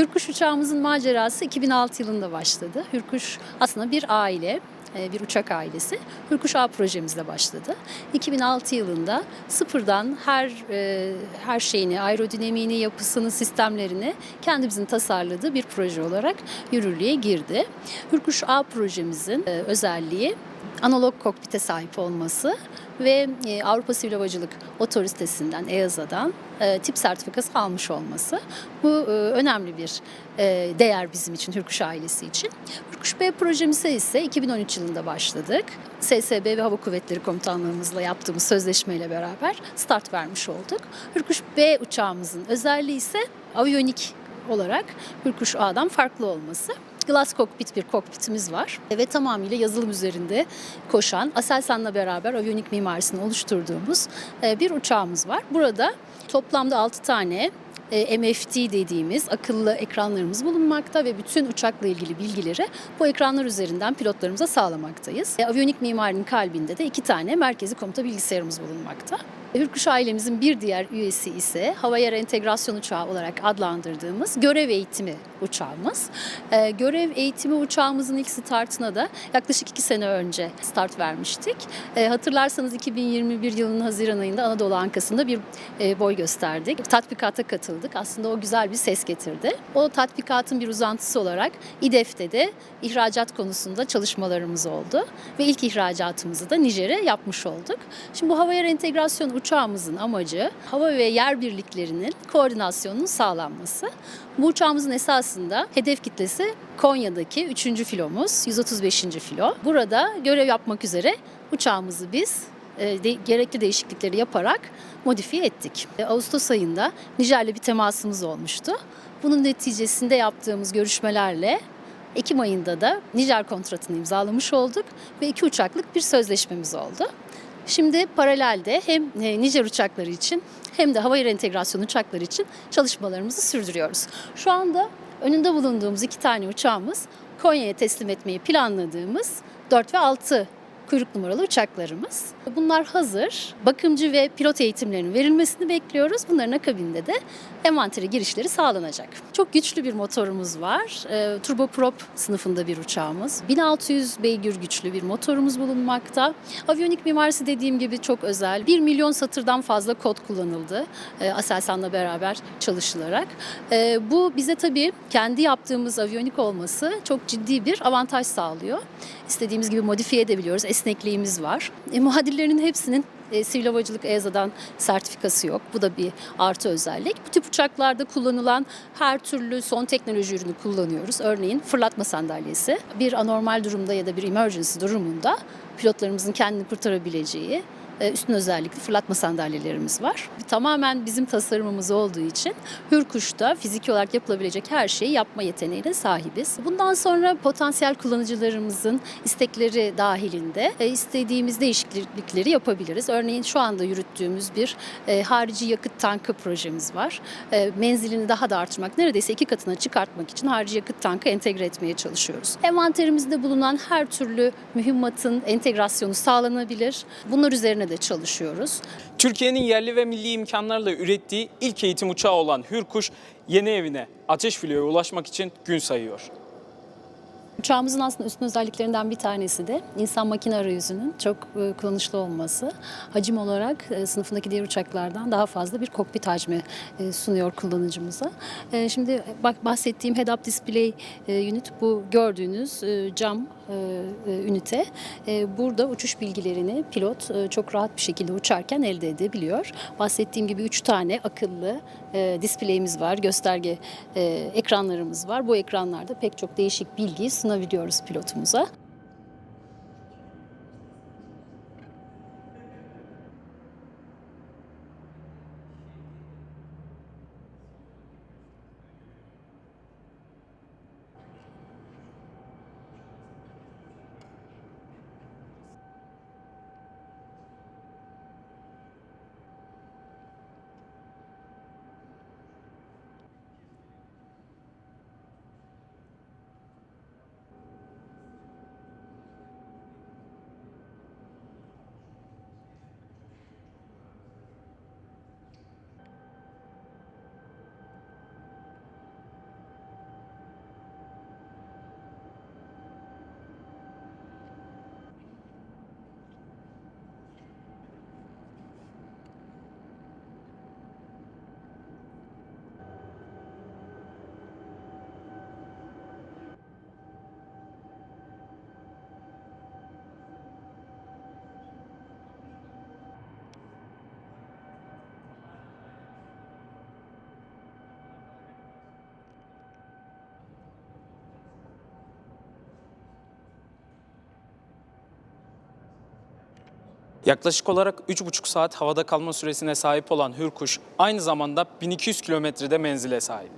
Hürkuş uçağımızın macerası 2006 yılında başladı. Hürkuş aslında bir aile, e, bir uçak ailesi. Hürkuş A projemizle başladı. 2006 yılında sıfırdan her e, her şeyini, aerodinamiğini, yapısını, sistemlerini kendimizin tasarladığı bir proje olarak yürürlüğe girdi. Hürkuş A projemizin e, özelliği analog kokpite sahip olması ve e, Avrupa Sivil Havacılık Otoritesi'nden, EASA'dan e, tip sertifikası almış olması. Bu e, önemli bir e, değer bizim için, Hürkuş ailesi için. Hürkuş B projemize ise 2013 yılında başladık. SSB ve Hava Kuvvetleri Komutanlığımızla yaptığımız sözleşmeyle beraber start vermiş olduk. Hürkuş B uçağımızın özelliği ise aviyonik olarak Hürkuş A'dan farklı olması. Glass Cockpit bir kokpitimiz var ve tamamıyla yazılım üzerinde koşan Aselsan'la beraber aviyonik mimarisini oluşturduğumuz e, bir uçağımız var. Burada toplamda 6 tane e, MFD dediğimiz akıllı ekranlarımız bulunmakta ve bütün uçakla ilgili bilgileri bu ekranlar üzerinden pilotlarımıza sağlamaktayız. E, Aviyonik mimarinin kalbinde de iki tane merkezi komuta bilgisayarımız bulunmakta. Hürkuş ailemizin bir diğer üyesi ise hava yer entegrasyon uçağı olarak adlandırdığımız görev eğitimi uçağımız. Ee, görev eğitimi uçağımızın ilk startına da yaklaşık iki sene önce start vermiştik. Ee, hatırlarsanız 2021 yılının Haziran ayında Anadolu Ankası'nda bir e, boy gösterdik. Tatbikata katıldık. Aslında o güzel bir ses getirdi. O tatbikatın bir uzantısı olarak İDEF'te de ihracat konusunda çalışmalarımız oldu. Ve ilk ihracatımızı da Nijer'e yapmış olduk. Şimdi bu hava yer entegrasyon uçağımızın amacı hava ve yer birliklerinin koordinasyonunun sağlanması. Bu uçağımızın esasında hedef kitlesi Konya'daki 3. filomuz, 135. filo. Burada görev yapmak üzere uçağımızı biz e, de, gerekli değişiklikleri yaparak modifiye ettik. E, Ağustos ayında Nijer'le bir temasımız olmuştu. Bunun neticesinde yaptığımız görüşmelerle Ekim ayında da Nijer kontratını imzalamış olduk ve iki uçaklık bir sözleşmemiz oldu. Şimdi paralelde hem e, Nijer uçakları için hem de hava yer entegrasyon uçakları için çalışmalarımızı sürdürüyoruz. Şu anda önünde bulunduğumuz iki tane uçağımız Konya'ya teslim etmeyi planladığımız 4 ve 6 kuyruk numaralı uçaklarımız. Bunlar hazır. Bakımcı ve pilot eğitimlerinin verilmesini bekliyoruz. Bunların akabinde de envantere girişleri sağlanacak. Çok güçlü bir motorumuz var. E, turboprop sınıfında bir uçağımız. 1600 beygir güçlü bir motorumuz bulunmakta. Aviyonik mimarisi dediğim gibi çok özel. 1 milyon satırdan fazla kod kullanıldı. E, Aselsan'la beraber çalışılarak. E, bu bize tabii kendi yaptığımız aviyonik olması çok ciddi bir avantaj sağlıyor. İstediğimiz gibi modifiye edebiliyoruz. Esnekliğimiz var. E, muadillerinin hepsinin e, sivil havacılık EASA'dan sertifikası yok. Bu da bir artı özellik. Bu tip uçaklarda kullanılan her türlü son teknoloji ürünü kullanıyoruz. Örneğin fırlatma sandalyesi. Bir anormal durumda ya da bir emergency durumunda pilotlarımızın kendini kurtarabileceği üstün özellikli fırlatma sandalyelerimiz var. Tamamen bizim tasarımımız olduğu için Hürkuş'ta fiziki olarak yapılabilecek her şeyi yapma yeteneğine sahibiz. Bundan sonra potansiyel kullanıcılarımızın istekleri dahilinde e, istediğimiz değişiklikleri yapabiliriz. Örneğin şu anda yürüttüğümüz bir e, harici yakıt tankı projemiz var. E, menzilini daha da artırmak, neredeyse iki katına çıkartmak için harici yakıt tankı entegre etmeye çalışıyoruz. Envanterimizde bulunan her türlü mühimmatın entegrasyonu sağlanabilir. Bunlar üzerine de çalışıyoruz. Türkiye'nin yerli ve milli imkanlarla ürettiği ilk eğitim uçağı olan Hürkuş yeni evine Ateş Filo'ya ulaşmak için gün sayıyor. Uçağımızın aslında üstün özelliklerinden bir tanesi de insan makine arayüzünün çok e, kullanışlı olması. Hacim olarak e, sınıfındaki diğer uçaklardan daha fazla bir kokpit hacmi e, sunuyor kullanıcımıza. Şimdi bak bahsettiğim head-up display unit bu gördüğünüz cam ünite. Burada uçuş bilgilerini pilot çok rahat bir şekilde uçarken elde edebiliyor. Bahsettiğim gibi üç tane akıllı display'imiz var, gösterge ekranlarımız var. Bu ekranlarda pek çok değişik bilgiyi sunabiliyoruz pilotumuza. Yaklaşık olarak 3,5 saat havada kalma süresine sahip olan Hürkuş aynı zamanda 1200 kilometrede menzile sahip.